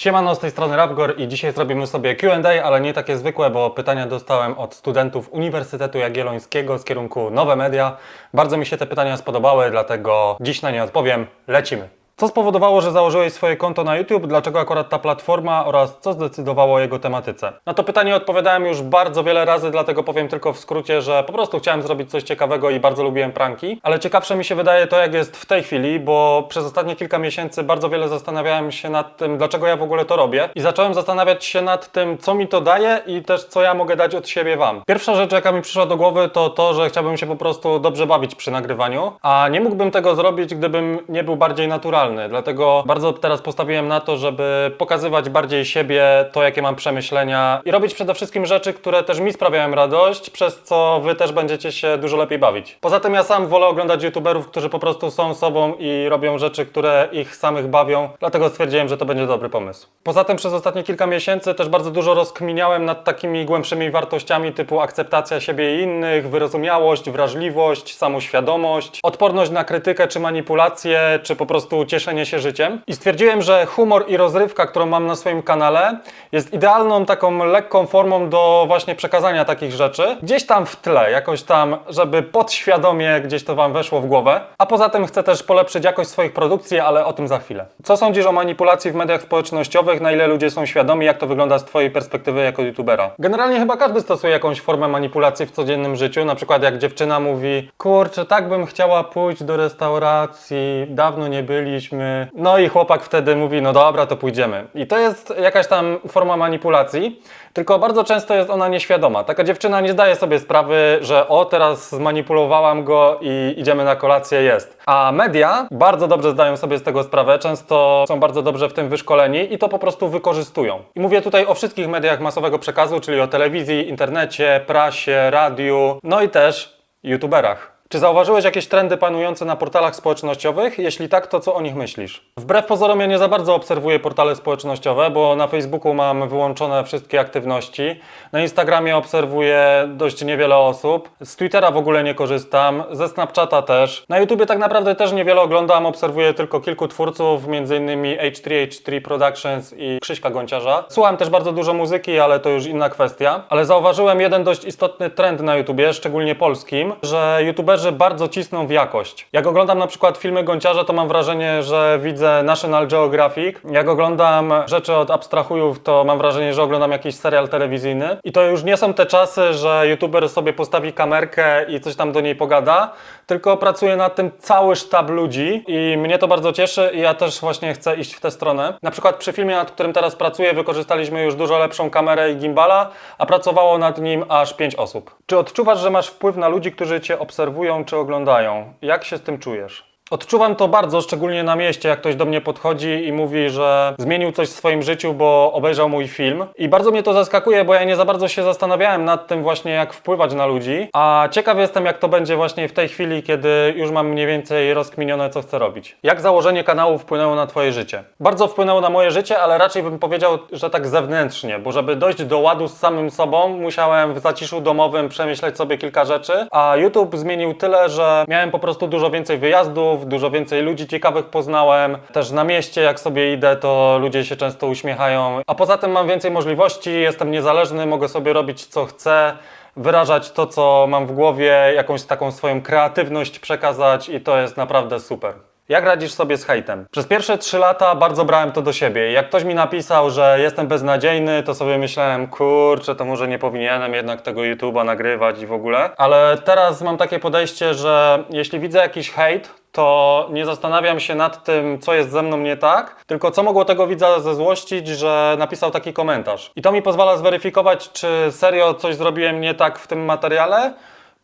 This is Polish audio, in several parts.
Siemano, z tej strony Rawgor i dzisiaj zrobimy sobie Q&A, ale nie takie zwykłe, bo pytania dostałem od studentów Uniwersytetu Jagiellońskiego z kierunku Nowe Media. Bardzo mi się te pytania spodobały, dlatego dziś na nie odpowiem. Lecimy. Co spowodowało, że założyłeś swoje konto na YouTube? Dlaczego akurat ta platforma oraz co zdecydowało o jego tematyce? Na to pytanie odpowiadałem już bardzo wiele razy, dlatego powiem tylko w skrócie, że po prostu chciałem zrobić coś ciekawego i bardzo lubiłem pranki. Ale ciekawsze mi się wydaje to, jak jest w tej chwili, bo przez ostatnie kilka miesięcy bardzo wiele zastanawiałem się nad tym, dlaczego ja w ogóle to robię. I zacząłem zastanawiać się nad tym, co mi to daje i też co ja mogę dać od siebie Wam. Pierwsza rzecz, jaka mi przyszła do głowy, to to, że chciałbym się po prostu dobrze bawić przy nagrywaniu, a nie mógłbym tego zrobić, gdybym nie był bardziej naturalny. Dlatego bardzo teraz postawiłem na to, żeby pokazywać bardziej siebie, to jakie mam przemyślenia i robić przede wszystkim rzeczy, które też mi sprawiają radość, przez co Wy też będziecie się dużo lepiej bawić. Poza tym ja sam wolę oglądać youtuberów, którzy po prostu są sobą i robią rzeczy, które ich samych bawią, dlatego stwierdziłem, że to będzie dobry pomysł. Poza tym przez ostatnie kilka miesięcy też bardzo dużo rozkminiałem nad takimi głębszymi wartościami typu akceptacja siebie i innych, wyrozumiałość, wrażliwość, samoświadomość, odporność na krytykę czy manipulację, czy po prostu cieszenie się życiem. I stwierdziłem, że humor i rozrywka, którą mam na swoim kanale, jest idealną taką lekką formą do właśnie przekazania takich rzeczy. Gdzieś tam w tle, jakoś tam, żeby podświadomie gdzieś to Wam weszło w głowę. A poza tym chcę też polepszyć jakość swoich produkcji, ale o tym za chwilę. Co sądzisz o manipulacji w mediach społecznościowych? Na ile ludzie są świadomi? Jak to wygląda z Twojej perspektywy jako youtubera? Generalnie chyba każdy stosuje jakąś formę manipulacji w codziennym życiu. Na przykład jak dziewczyna mówi, kurczę, tak bym chciała pójść do restauracji, dawno nie byliśmy. No i chłopak wtedy mówi, no dobra, to pójdziemy. I to jest jakaś tam forma manipulacji, tylko bardzo często jest ona nieświadoma. Taka dziewczyna nie zdaje sobie sprawy, że o, teraz zmanipulowałam go i idziemy na kolację, jest. A media bardzo dobrze zdają sobie z tego sprawę, często są bardzo dobrze w tym wyszkoleni i to po prostu wykorzystują. I mówię tutaj o wszystkich mediach masowego przekazu, czyli o telewizji, internecie, prasie, radiu, no i też youtuberach. Czy zauważyłeś jakieś trendy panujące na portalach społecznościowych? Jeśli tak, to co o nich myślisz? Wbrew pozorom ja nie za bardzo obserwuję portale społecznościowe, bo na Facebooku mam wyłączone wszystkie aktywności. Na Instagramie obserwuję dość niewiele osób. Z Twittera w ogóle nie korzystam, ze Snapchata też. Na YouTubie tak naprawdę też niewiele oglądam, obserwuję tylko kilku twórców, m.in. H3H3 Productions i Krzyśka Gonciarza. Słucham też bardzo dużo muzyki, ale to już inna kwestia. Ale zauważyłem jeden dość istotny trend na YouTubie, szczególnie polskim, że YouTuberzy bardzo cisną w jakość. Jak oglądam na przykład filmy Gonciarza, to mam wrażenie, że widzę National Geographic. Jak oglądam rzeczy od abstrahujów, to mam wrażenie, że oglądam jakiś serial telewizyjny. I to już nie są te czasy, że YouTuber sobie postawi kamerkę i coś tam do niej pogada, tylko pracuje nad tym cały sztab ludzi i mnie to bardzo cieszy i ja też właśnie chcę iść w tę stronę. Na przykład przy filmie, nad którym teraz pracuję, wykorzystaliśmy już dużo lepszą kamerę i gimbala, a pracowało nad nim aż 5 osób. Czy odczuwasz, że masz wpływ na ludzi, którzy Cię obserwują czy oglądają? Jak się z tym czujesz? Odczuwam to bardzo, szczególnie na mieście, jak ktoś do mnie podchodzi i mówi, że zmienił coś w swoim życiu, bo obejrzał mój film. I bardzo mnie to zaskakuje, bo ja nie za bardzo się zastanawiałem nad tym właśnie, jak wpływać na ludzi. A ciekaw jestem, jak to będzie właśnie w tej chwili, kiedy już mam mniej więcej rozkminione, co chcę robić. Jak założenie kanału wpłynęło na Twoje życie? Bardzo wpłynęło na moje życie, ale raczej bym powiedział, że tak zewnętrznie, bo żeby dojść do ładu z samym sobą, musiałem w zaciszu domowym przemyśleć sobie kilka rzeczy, a YouTube zmienił tyle, że miałem po prostu dużo więcej wyjazdów, dużo więcej ludzi ciekawych poznałem. Też na mieście, jak sobie idę, to ludzie się często uśmiechają. A poza tym mam więcej możliwości, jestem niezależny, mogę sobie robić co chcę. Wyrażać to, co mam w głowie, jakąś taką swoją kreatywność przekazać, i to jest naprawdę super. Jak radzisz sobie z hejtem? Przez pierwsze trzy lata bardzo brałem to do siebie. Jak ktoś mi napisał, że jestem beznadziejny, to sobie myślałem, kurczę, to może nie powinienem jednak tego YouTube'a nagrywać i w ogóle. Ale teraz mam takie podejście, że jeśli widzę jakiś hejt, to nie zastanawiam się nad tym, co jest ze mną nie tak, tylko co mogło tego widza zezłościć, że napisał taki komentarz. I to mi pozwala zweryfikować, czy serio coś zrobiłem nie tak w tym materiale,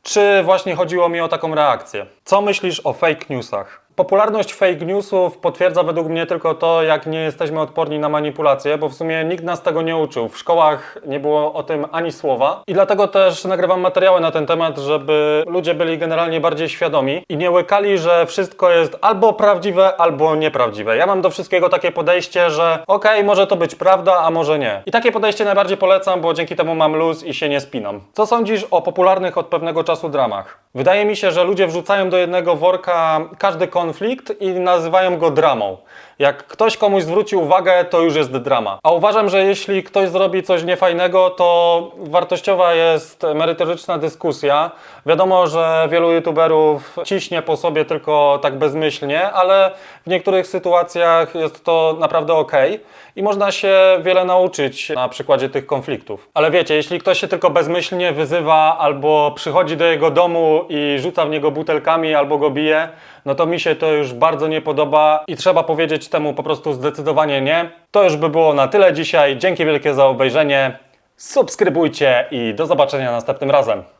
czy właśnie chodziło mi o taką reakcję. Co myślisz o fake newsach? Popularność fake newsów potwierdza według mnie tylko to, jak nie jesteśmy odporni na manipulacje, bo w sumie nikt nas tego nie uczył. W szkołach nie było o tym ani słowa i dlatego też nagrywam materiały na ten temat, żeby ludzie byli generalnie bardziej świadomi i nie łykali, że wszystko jest albo prawdziwe, albo nieprawdziwe. Ja mam do wszystkiego takie podejście, że okej, może to być prawda, a może nie. I takie podejście najbardziej polecam, bo dzięki temu mam luz i się nie spinam. Co sądzisz o popularnych od pewnego czasu dramach? Wydaje mi się, że ludzie wrzucają do jednego worka każdy konflikt i nazywają go dramą. Jak ktoś komuś zwróci uwagę, to już jest drama. A uważam, że jeśli ktoś zrobi coś niefajnego, to wartościowa jest merytoryczna dyskusja. Wiadomo, że wielu youtuberów ciśnie po sobie tylko tak bezmyślnie, ale w niektórych sytuacjach jest to naprawdę ok i można się wiele nauczyć na przykładzie tych konfliktów. Ale wiecie, jeśli ktoś się tylko bezmyślnie wyzywa albo przychodzi do jego domu i rzuca w niego butelkami albo go bije, no to mi to już bardzo nie podoba i trzeba powiedzieć temu po prostu zdecydowanie nie. To już by było na tyle dzisiaj. Dzięki wielkie za obejrzenie. Subskrybujcie i do zobaczenia następnym razem.